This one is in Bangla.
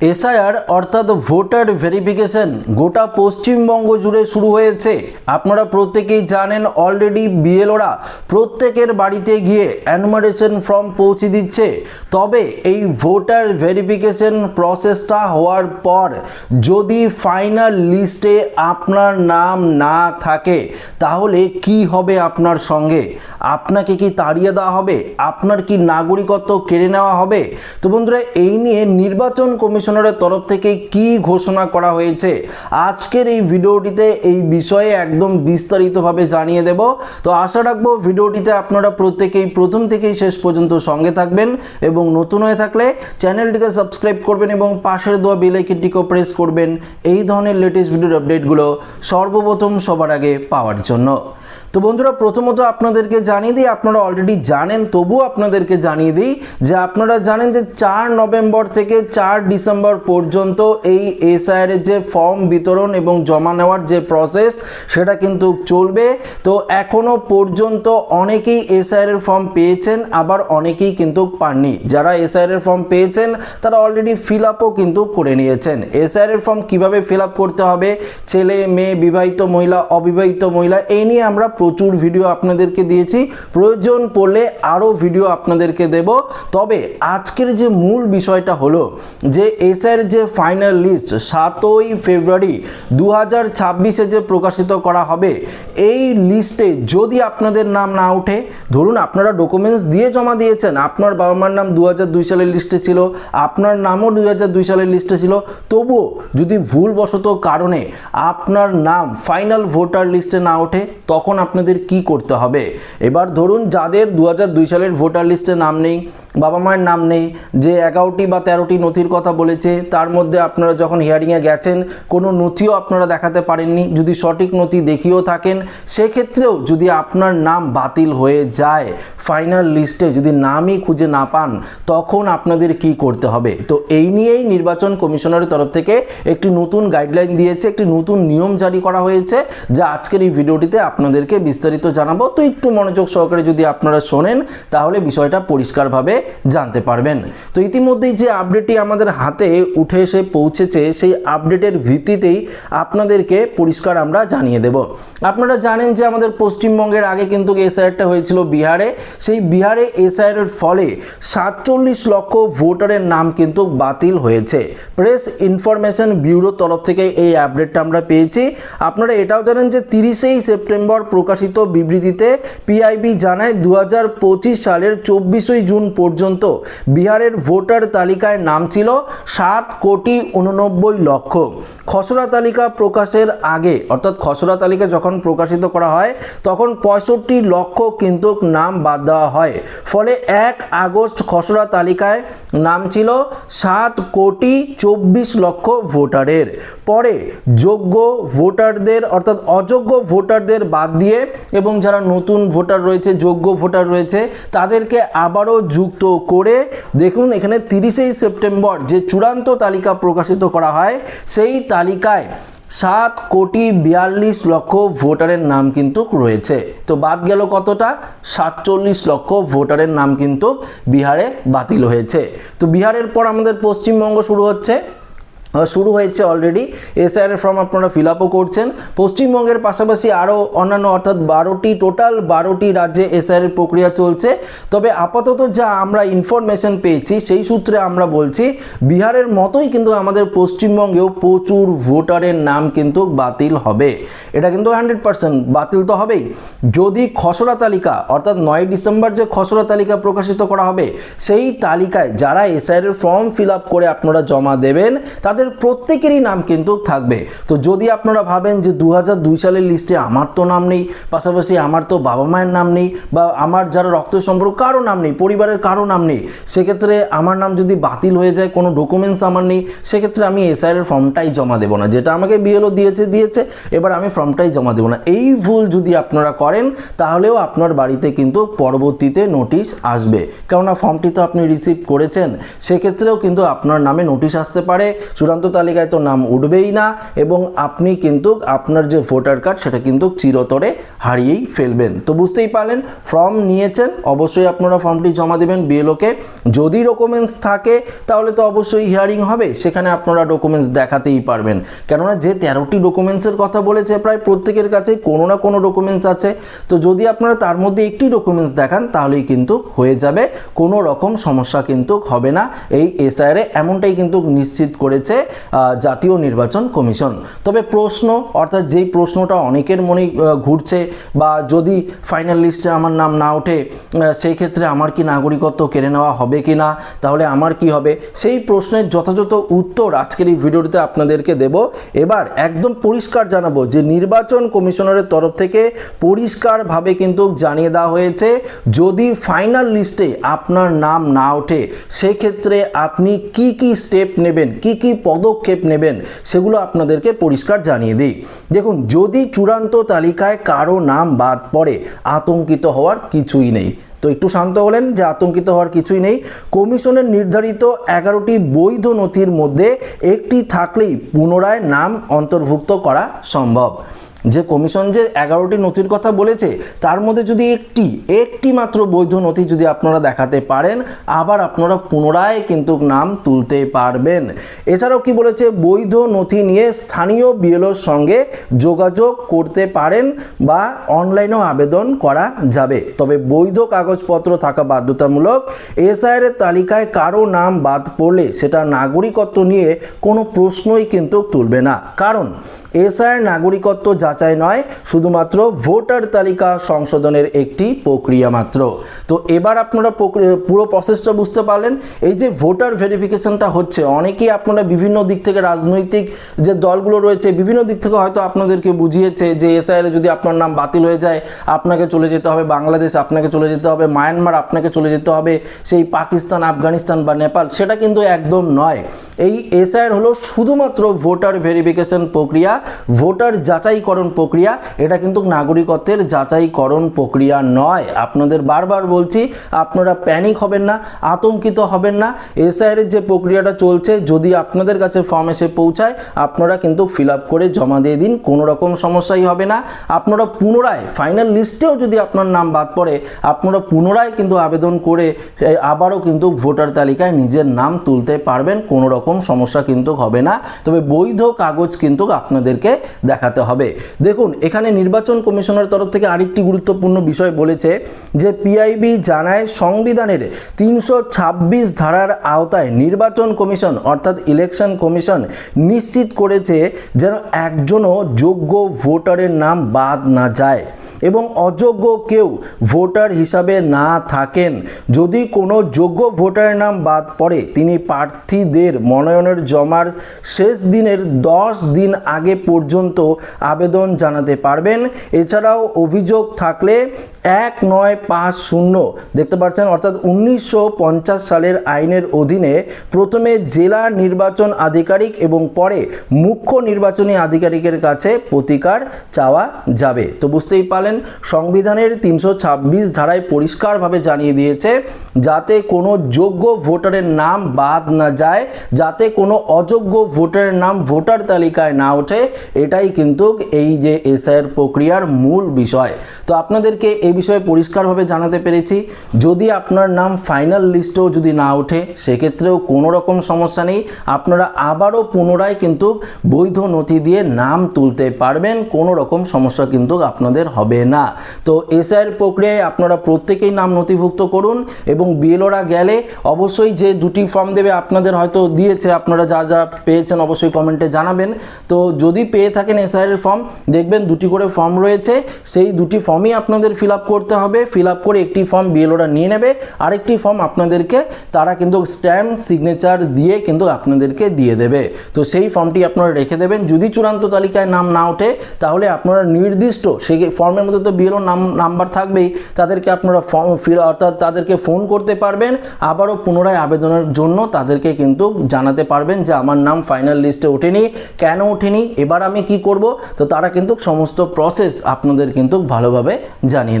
এসআইআর অর্থাৎ ভোটার ভেরিফিকেশন গোটা পশ্চিমবঙ্গ জুড়ে শুরু হয়েছে। আপনারা প্রত্যেকেই জানেন অলরেডি বিএলওরা প্রত্যেকের বাড়িতে গিয়ে অ্যানুমারেশন ফর্ম পৌঁছে দিচ্ছে। তবে এই ভোটার ভেরিফিকেশন প্রসেসটা হওয়ার পর যদি ফাইনাল লিস্টে আপনার নাম না থাকে, তাহলে কি হবে আপনার সঙ্গে? আপনাকে কি তাড়িয়ে দেওয়া হবে? আপনার কি নাগরিকত্ব কেড়ে নেওয়া হবে? তো বন্ধুরা, এই নিয়ে নির্বাচন কমিশনারের তরফ থেকে কি ঘোষণা করা হয়েছে? আজকের এই ভিডিওটিতে এই বিষয়ে একদম বিস্তারিতভাবে জানিয়ে দেব। তো আশা রাখব ভিডিওটিতে আপনারা প্রত্যেকেই প্রথম থেকেই শেষ পর্যন্ত সঙ্গে থাকবেন এবং নতুন হয়ে থাকলে চ্যানেলটিকে সাবস্ক্রাইব করবেন এবং পাশের দেওয়া বেল আইকনটিকেও প্রেস করবেন। এই ধরনের লেটেস্ট ভিডিওর আপডেটগুলো সর্বপ্রথম সবার আগে পাওয়ার জন্য। তো বন্ধুরা, প্রথমত আপনাদেরকে জানিয়ে দিই, আপনারা অলরেডি জানেন, তবুও আপনাদেরকে জানিয়ে দিই যে আপনারা জানেন যে চার নভেম্বর থেকে চার ডিসেম্বর পর্যন্ত এই এসআইআর এর যে ফর্ম বিতরণ এবং জমা নেওয়ার যে প্রসেস সেটা কিন্তু চলবে। তো এখনও পর্যন্ত অনেকেই এসআইআর এর ফর্ম পেয়েছেন, আবার অনেকেই কিন্তু পাননি। যারা এসআইআর এর ফর্ম পেয়েছেন, তারা অলরেডি ফিল আপও কিন্তু করে নিয়েছেন। এসআইআর এর ফর্ম কীভাবে ফিল আপ করতে হবে? ছেলে, মেয়ে, বিবাহিত মহিলা, অবিবাহিত মহিলা, এই নিয়ে আমরা প্রচুর ভিডিও আপনাদেরকে দিয়েছি। প্রয়োজন পড়লে আরও ভিডিও আপনাদেরকে দেব। তবে আজকের যে মূল বিষয়টা হলো যে এসআর যে ফাইনাল লিস্ট সাতই ফেব্রুয়ারি দু হাজার ছাব্বিশে যে প্রকাশিত করা হবে, এই লিস্টে যদি আপনাদের নাম না ওঠে, ধরুন আপনারা ডকুমেন্টস দিয়ে জমা দিয়েছেন, আপনার বাবা মার নাম দু দুই সালের লিস্টে ছিল, আপনার নামও দু হাজার দুই সালের লিস্টে ছিল, তবুও যদি ভুলবশত কারণে আপনার নাম ফাইনাল ভোটার লিস্টে না ওঠে, তখন আপনাদের কি করতে হবে? এবার ধরুন যাদের দু সালের ভোটার লিস্টে নাম নেই বাবা মায়ের নাম নেই, যে এগারোটি বা তেরোটি নথির কথা বলেছে, তার মধ্যে আপনারা যখন হিয়ারিংয়ে গেছেন, কোনো নথিও আপনারা দেখাতে পারেননি। যদি সঠিক নথি দেখিয়েও থাকেন, সেক্ষেত্রেও যদি আপনার নাম বাতিল হয়ে যায় ফাইনাল লিস্টে যদি নামই খুঁজে না পান, তখন আপনাদের কি করতে হবে? তো এই নিয়েই নির্বাচন কমিশনারের তরফ থেকে একটি নতুন গাইডলাইন দিয়েছে, একটি নতুন নিয়ম জারি করা হয়েছে, যা আজকের এই ভিডিওটিতে আপনাদেরকে বিস্তারিত জানাব। তো একটু মনোযোগ সহকারে যদি আপনারা শোনেন, তাহলে বিষয়টা পরিষ্কারভাবে জানতে পারবেন। তো ইতিমধ্যেই যে আপডেটটি আমাদের হাতে উঠে এসে পৌঁছেছে, সেই আপডেটের ভিত্তিতেই আপনাদেরকে পরিষ্কার আমরা জানিয়ে দেব। আপনারা জানেন যে আমাদের পশ্চিমবঙ্গের আগে কিন্তু এসআইআরটা হয়েছিল বিহারে। সেই বিহারে এসআইআর এর ফলে সাতচল্লিশ লক্ষ ভোটারের নাম কিন্তু বাতিল হয়েছে। প্রেস ইনফরমেশন ব্যুরোর তরফ থেকে এই আপডেটটা আমরা পেয়েছি। আপনারা এটাও জানেন যে তিরিশেই সেপ্টেম্বর প্রকাশিত বিবৃতিতে পিআইবি জানায় দু হাজার পঁচিশ সালের চব্বিশই জুন পর্যন্ত বিহারের ভোটার তালিকায় নাম ছিল সাত কোটি উননব্বই লক্ষ। খসড়া তালিকা প্রকাশের আগে, অর্থাৎ খসড়া তালিকা যখন প্রকাশিত করা হয়, তখন পঁয়ষট্টি লক্ষ কিন্তু নাম বাদ দেওয়া হয়। ফলে এক আগস্ট খসড়া তালিকায় নাম ছিল সাত কোটি চব্বিশ লক্ষ ভোটারের। পরে যোগ্য ভোটারদের, অর্থাৎ অযোগ্য ভোটারদের বাদ দিয়ে এবং যারা নতুন ভোটার রয়েছে, যোগ্য ভোটার রয়েছে, তাদেরকে আবারও যুক্ত করে দেখুন, এখানে তিরিশেই সেপ্টেম্বর যে চূড়ান্ত তালিকা প্রকাশিত করা হয়, সেই তালিকায় সাত কোটি বিয়াল্লিশ লক্ষ ভোটারের নাম কিন্তু রয়েছে। তো বাদ গেল কতটা? সাতচল্লিশ লক্ষ ভোটারের নাম কিন্তু বিহারে বাতিল হয়েছে। তো বিহারের পর আমাদের পশ্চিমবঙ্গ শুরু হচ্ছে। শুরু হয়েছে অলরেডি এসআইআর ফর্ম আপনারা ফিল আপও করছেন। পশ্চিমবঙ্গের পাশাপাশি আরও অন্যান্য, অর্থাৎ বারোটি টোটাল বারোটি রাজ্যে এসআইআর প্রক্রিয়া চলছে। তবে আপাতত যা আমরা ইনফরমেশন পেয়েছি, সেই সূত্রে আমরা বলছি, বিহারের মতোই কিন্তু আমাদের পশ্চিমবঙ্গেও প্রচুর ভোটারের নাম কিন্তু বাতিল হবে। এটা কিন্তু হান্ড্রেড পার্সেন্ট বাতিল তো হবেই। যদি খসড়া তালিকা, অর্থাৎ নয় ডিসেম্বর যে খসড়া তালিকা প্রকাশিত করা হবে, সেই তালিকায় যারা এসআইআর ফর্ম ফিল আপ করে আপনারা জমা দেবেন, তাদের প্রত্যেকেরই নাম কিন্তু থাকবে। তো যদি আপনারা ভাবেন যে দু সালের লিস্টে আমার তো নাম নেই, পাশাপাশি আমার তো বাবা মায়ের নাম নেই বা আমার যারা রক্ত সম্পর্ক কারও নাম নেই, পরিবারের কারও নাম নেই, সেক্ষেত্রে আমার নাম যদি বাতিল হয়ে যায়, কোনো ডকুমেন্টস আমার নেই, সেক্ষেত্রে আমি এসআইআর ফর্মটাই জমা দেবো না। যেটা আমাকে বিএলও দিয়েছে দিয়েছে, এবার আমি ফর্মটাই জমা দেবো না। এই ভুল যদি আপনারা করেন, তাহলেও আপনার বাড়িতে কিন্তু পরবর্তীতে নোটিশ আসবে। কেননা ফর্মটি তো আপনি রিসিভ করেছেন, সেক্ষেত্রেও কিন্তু আপনার নামে নোটিশ আসতে পারে। চূড়ান্ত চূড়ান্ত তালিকায় তো নাম উঠবেই না এবং আপনি কিন্তু আপনার যে ভোটার কার্ড সেটা কিন্তু চিরতরে হারিয়েই ফেলবেন। তো বুঝতেই পারলেন, ফর্ম নিয়েছেন, অবশ্যই আপনারা ফর্মটি জমা দেবেন বিএলওকে যদি ডকুমেন্টস থাকে, তাহলে তো অবশ্যই হিয়ারিং হবে, সেখানে আপনারা ডকুমেন্টস দেখাতেই পারবেন। কেননা যে তেরোটি ডকুমেন্টসের কথা বলেছে, প্রায় প্রত্যেকের কাছে কোনো না কোনো ডকুমেন্টস আছে। তো যদি আপনারা তার মধ্যে একটি ডকুমেন্টস দেখান, তাহলেই কিন্তু হয়ে যাবে। কোনো রকম সমস্যা কিন্তু হবে না। এই এসআইআরে এমনটাই কিন্তু নিশ্চিত করেছে আহ, জাতীয় নির্বাচন কমিশন। তবে প্রশ্ন অর্থাৎ যেই প্রশ্নটা অনেকের আহ, ঘুরছে বা যদি ফাইনাল লিস্টে আমার নাম না ওঠে সেই ক্ষেত্রে আমার কি নাগরিকত্ব কেড়ে নেওয়া হবে কি না তাহলে আমার কি হবে? সেই প্রশ্নের যথাযথ উত্তর আজকের এই ভিডিওটিতে আপনাদেরকে দেব। এবার একদম পরিষ্কার জানাব যে নির্বাচন কমিশনারের তরফ থেকে পরিষ্কারভাবে কিন্তু জানিয়ে দেওয়া হয়েছে যদি ফাইনাল লিস্টে আপনার নাম না ওঠে সেক্ষেত্রে আপনি কি কি স্টেপ নেবেন কি কি পদক্ষেপ নেবেন, সেগুলো আপনাদেরকে পরিষ্কার জানিয়ে দিই। দেখুন, যদি চূড়ান্ত তালিকায় কারও নাম বাদ পড়ে, আতঙ্কিত হওয়ার কিছুই নেই। তো একটু শান্ত হলেন যে আতঙ্কিত হওয়ার কিছুই নেই। কমিশনের নির্ধারিত এগারোটি বৈধ নথির মধ্যে একটি থাকলেই পুনরায় নাম অন্তর্ভুক্ত করা সম্ভব। যে কমিশন যে এগারোটি নথির কথা বলেছে, তার মধ্যে যদি একটি একটি মাত্র বৈধ নথি যদি আপনারা দেখাতে পারেন, আবার আপনারা পুনরায় কিন্তু নাম তুলতে পারবেন। এছাড়াও কি বলেছে, বৈধ নথি নিয়ে স্থানীয় বিএলওর সঙ্গে যোগাযোগ করতে পারেন বা অনলাইনেও আবেদন করা যাবে। তবে বৈধ কাগজপত্র থাকা বাধ্যতামূলক এসআইয়ের তালিকায় কারও নাম বাদ পড়লে সেটা নাগরিকত্ব নিয়ে কোনো প্রশ্নই কিন্তু তুলবে না। কারণ এসআইয়ের নাগরিকত্ব যাচাই নয়, শুধুমাত্র ভোটার তালিকা সংশোধনের একটি প্রক্রিয়া মাত্র। তো এবার আপনারা পুরো প্রসেসটা বুঝতে পারলেন, এই যে ভোটার ভেরিফিকেশনটা হচ্ছে, অনেকেই আপনারা বিভিন্ন দিক থেকে রাজনৈতিক যে দলগুলো রয়েছে, বিভিন্ন দিক থেকে হয়তো আপনাদেরকে বুঝিয়েছে যে এসআইআর যদি আপনার নাম বাতিল হয়ে যায়, আপনাকে চলে যেতে হবে বাংলাদেশ, আপনাকে চলে যেতে হবে মায়ানমার, আপনাকে চলে যেতে হবে সেই পাকিস্তান, আফগানিস্তান বা নেপাল, সেটা কিন্তু একদম নয়। এই এসআইআর হলো শুধুমাত্র ভোটার ভেরিফিকেশন প্রক্রিয়া ভোটার যাচাইকরণ প্রক্রিয়া, এটা কিন্তু নাগরিকত্বের যাচাইকরণ প্রক্রিয়া নয়। আপনাদের বারবার বলছি, আপনারা প্যানিক হবেন না, আতঙ্কিত হবেন না। এসআইআর এর যে প্রক্রিয়াটা চলছে, যদি আপনাদের কাছে ফর্ম এসে পৌঁছায়, আপনারা কিন্তু ফিল করে জমা দিয়ে দিন, কোনো রকম সমস্যাই হবে না। আপনারা পুনরায়, ফাইনাল লিস্টেও যদি আপনার নাম বাদ পড়ে, আপনারা পুনরায় কিন্তু আবেদন করে আবারও কিন্তু ভোটার তালিকায় নিজের নাম তুলতে পারবেন, কোনো রকম সমস্যা কিন্তু হবে না। তবে বৈধ কাগজ কিন্তু আপনাদেরকে দেখাতে হবে। দেখুন, এখানে নির্বাচন কমিশনের তরফ থেকে আরেকটি গুরুত্বপূর্ণ বিষয় বলেছে যে পিআইবি জানায় সংবিধানের তিনশো ছাব্বিশ ধারার আওতায় নির্বাচন কমিশন অর্থাৎ ইলেকশন কমিশন নিশ্চিত করেছে যেন একজনও যোগ্য ভোটারের নাম বাদ না যায় এবং অযোগ্য কেউ ভোটার হিসাবে না থাকেন। যদি কোনো যোগ্য ভোটারের নাম বাদ পড়ে, তিনি প্রার্থীদের মনোনয়নের জমার শেষ দিনের দশ দিন আগে পর্যন্ত আবেদন জানাতে পারবেন। এছাড়াও অভিযোগ থাকলে এক নয় পাঁচ শূন্য। দেখতে পাচ্ছেন, অর্থাৎ উনিশশো পঞ্চাশ সালের আইনের অধীনে প্রথমে জেলা নির্বাচন আধিকারিক এবং পরে মুখ্য নির্বাচনী আধিকারিকের কাছে প্রতিকার চাওয়া যাবে। তো বুঝতেই পারলেন, সংবিধানের তিনশো ছাব্বিশ ধারায় পরিষ্কারভাবে জানিয়ে দিয়েছে, যাতে কোনো যোগ্য ভোটারের নাম বাদ না যায়, যাতে কোনো অযোগ্য ভোটারের নাম ভোটার তালিকায় না ওঠে, এটাই কিন্তু এই যে এসআইয়ের প্রক্রিয়ার মূল বিষয়। তো আপনাদেরকে এই বিষয়ে পরিষ্কারভাবে জানাতে পেরেছি। যদি আপনার নাম ফাইনাল লিস্টেও যদি না ওঠে, সেক্ষেত্রেও কোনো রকম সমস্যা নেই। আপনারা আবারও পুনরায় কিন্তু বৈধ নথি দিয়ে নাম তুলতে পারবেন, কোনো রকম সমস্যা কিন্তু আপনাদের হবে না। তো এসআইয়ের প্রক্রিয়ায় আপনারা প্রত্যেকেই নাম নথিভুক্ত করুন এবং বিএলওরা গেলে অবশ্যই যে দুটি ফর্ম দেবে আপনাদের হয়তো দিয়েছে, আপনারা যা যা পেয়েছেন অবশ্যই কমেন্টে জানাবেন। তো যদি পেয়ে থাকেন এসআইয়ের ফর্ম দেখবেন দুটি করে ফর্ম রয়েছে, সেই দুটি ফর্মই আপনাদের ফিল আপ করতে হবে ফিল করে একটি ফর্ম বিএলওরা নিয়ে নেবে। আরেকটি ফর্ম আপনাদেরকে, তারা কিন্তু স্ট্যাম্প সিগনেচার দিয়ে কিন্তু আপনাদেরকে দিয়ে দেবে। তো সেই ফর্মটি আপনারা রেখে দেবেন। যদি চূড়ান্ত তালিকায় নাম না ওঠে, তাহলে আপনারা নির্দিষ্ট সেই ফর্মের মধ্যে তো বিএলও নাম নাম্বার থাকবেই, তাদেরকে আপনারা ফর্ম ফিল অর্থাৎ তাদেরকে ফোন করতে পারবেন। আবারও পুনরায় আবেদনের জন্য তাদেরকে কিন্তু জানাতে পারবেন যে আমার নাম ফাইনাল লিস্টে ওঠেনি, কেন ওঠেনি, এবার আমি কি করব? তো তারা কিন্তু সমস্ত প্রসেস আপনাদের কিন্তু ভালোভাবে জানিয়ে